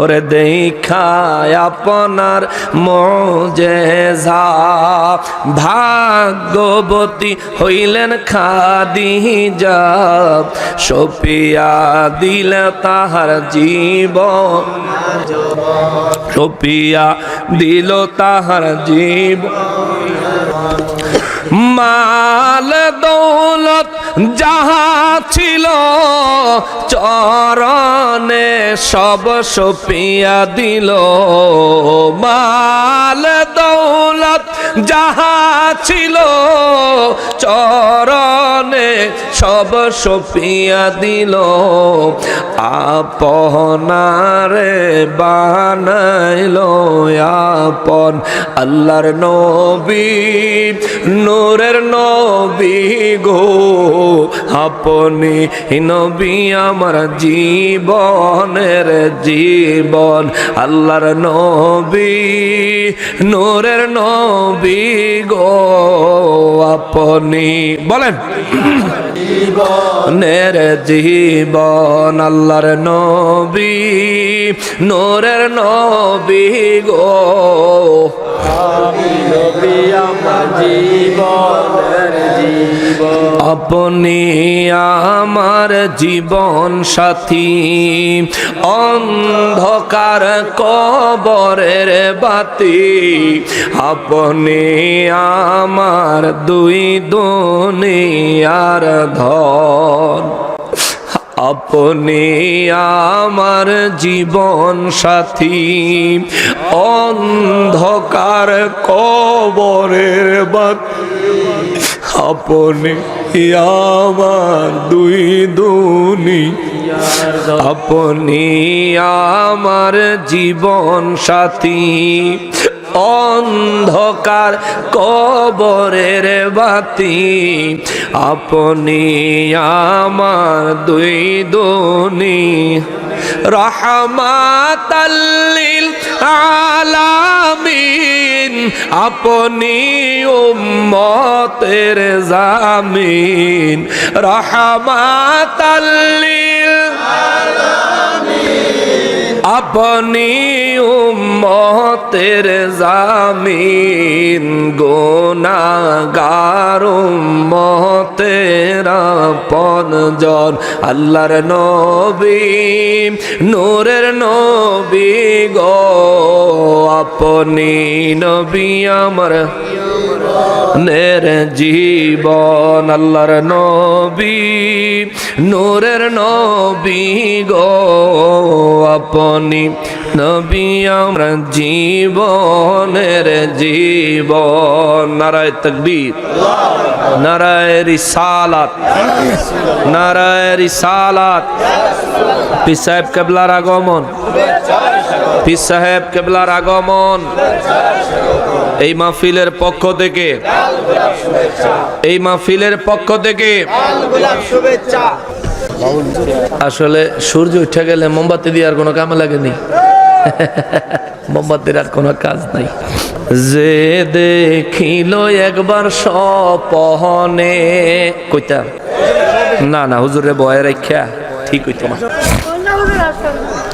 ওরে দেখায় আপনার মজেজা। ভাগ্যবতী হইলেন খাদিজা। সপিয়া দিল তাহার জীবন। সপিয়া দিল তাহার জীব মাল দৌলত যাহা ছিল চরণে সব সপিয়া দিল। মাল দৌলত যাহা ছিল চরণে সব সপিয়া দিল। আপনারে বানাইল আপন আল্লাহর নবী, নূরের নবী গো। আপনি নবী আমার জীবনের জীবন। আল্লাহর নবী নূরের নবী গো আপনি বলেন। নের জীবন আল্লাহর নবী নূরের নবী গো। আপনি আমার জীবন সাথী অন্ধকার কবরের বাতি। আপনি আমার দুই দুনিয়ার ধন। আপনি আমার জীবন সাথী। অন্ধকার কবরের বাত। আপনি আমার দুই দুনি। আপনি আমার জীবন সাথী। অন্ধকার কবরের বাতি। আপনি আমার দুই দুনি। রহমাতাল্লিল আলামিন। আপনি উম্মতের জামিন। রহমাতাল্লিল আপনি উম্মতের জামিন গোনাগার উম্মতের পনজন আল্লাহর নবী নূরের নবী গো। আপনি নবী আমার নের জীবন আল্লাহর নবী, নূরের নবী গো, আপনি নবী আমরা জীবনের জীবন। নারায় তকবীর, নারায় রিসালাত নারায় রিসালাত। সাহেব কেবলার আগমন, পীর সাহেব কেবলার আগমন। এই মাহফিলের পক্ষ থেকে এই মাহফিলের পক্ষ থেকে। আসলে সূর্য উঠে গেলে মোমবাতি দিয়ে আর কোনো কামে লাগেনি। মোমবাতির আর কোনো কাজ নাই। যে দেখিল একবার সপহনে কইতাম না না হুজুরে বয়ে রেখা ঠিক হইতো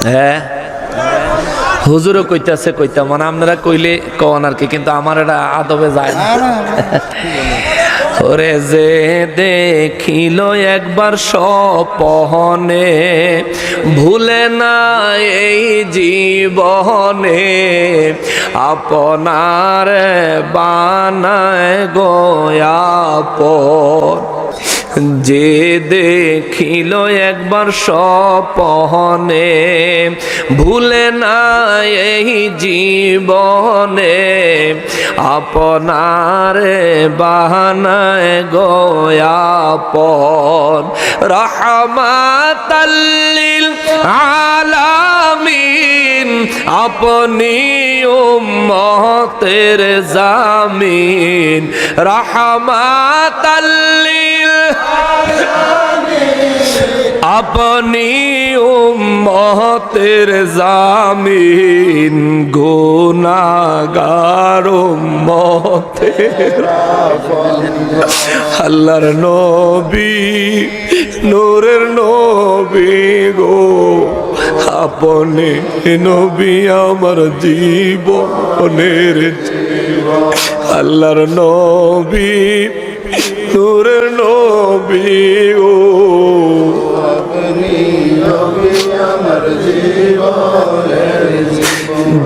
হ্যাঁ? হুজুরও কইতাছে কইতা মানে আপনারা কইলে কন আর কি কিন্তু আমার এটা আদবে যায় না। ওরে যে দেখিল একবার সপহনে ভুলে না এই জীবনে আপনার বানায় গোয়াপন যে দেখিল একবার সপহনে ভুলে না এই জীবনে, আপনার বাহানায় গোয়াপন রহমাতাল্লিল আলামিন, আপনি উম্মতের জামিন। রহমাতাল্লিল আপনি উম্মতের জামিন গুনাগার উম্মতের। আল্লাহর নবী, নূরের নবী গো। আপনি নবী আমার জীবনের আল্লাহর নবী নূরের নবী গো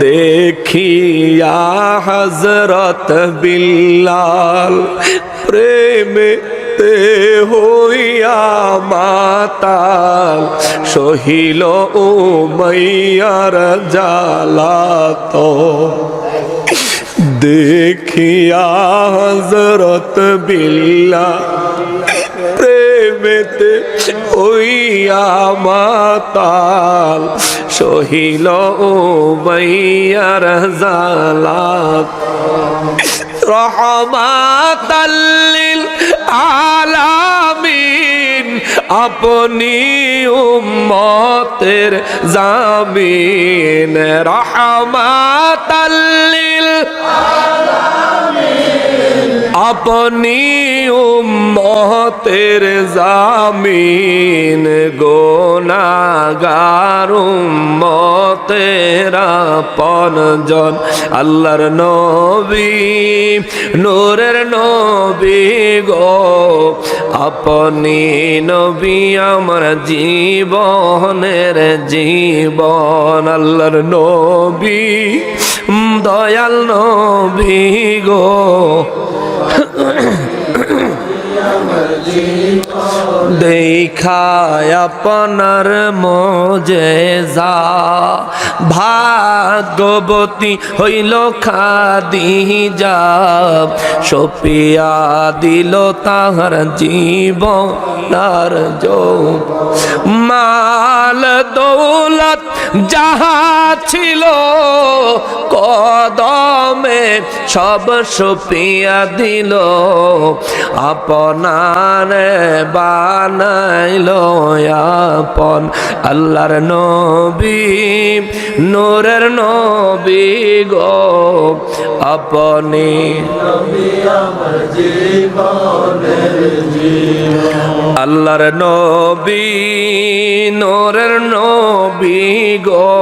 দেখিয়া হজরত বিল্লাল প্রেমে তে হইয়া মাতাল সহিল উমাইয়ার জালাত দেখিয়া হজরত বিল্লা প্রেমেতে হইয়া মাতাল সহিল উমাইয়ার জালাত। রহমাতাল্লিল আলামিন আপনি উম্মতের জামিন রহমাতাল্লিল। আপনি উম্মতের জামিন গোনাগার উম্মতের আপনজন আল্লাহর নবী, নূরের নবী গো। আপনি নবী আমার জীবনের জীবন আল্লাহর নবী দয়াল নবী গো। দেখায় আপনার মজে যা ভাগবতী হইল খাদি যা সপিয়া দিল তাহার জীবনার যৌ মাল দৌলত যাহা ছিল কদমে সব সপিয়া দিল। আপনার বানাইল আপন আল্লাহর নবী নূরের নবী গো আপনি আল্লাহর নবী নূরের নবী গো।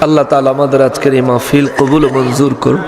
আল্লাহ তালা আমাদের আজকের এই মাহফিল কবুল মঞ্জুর করুন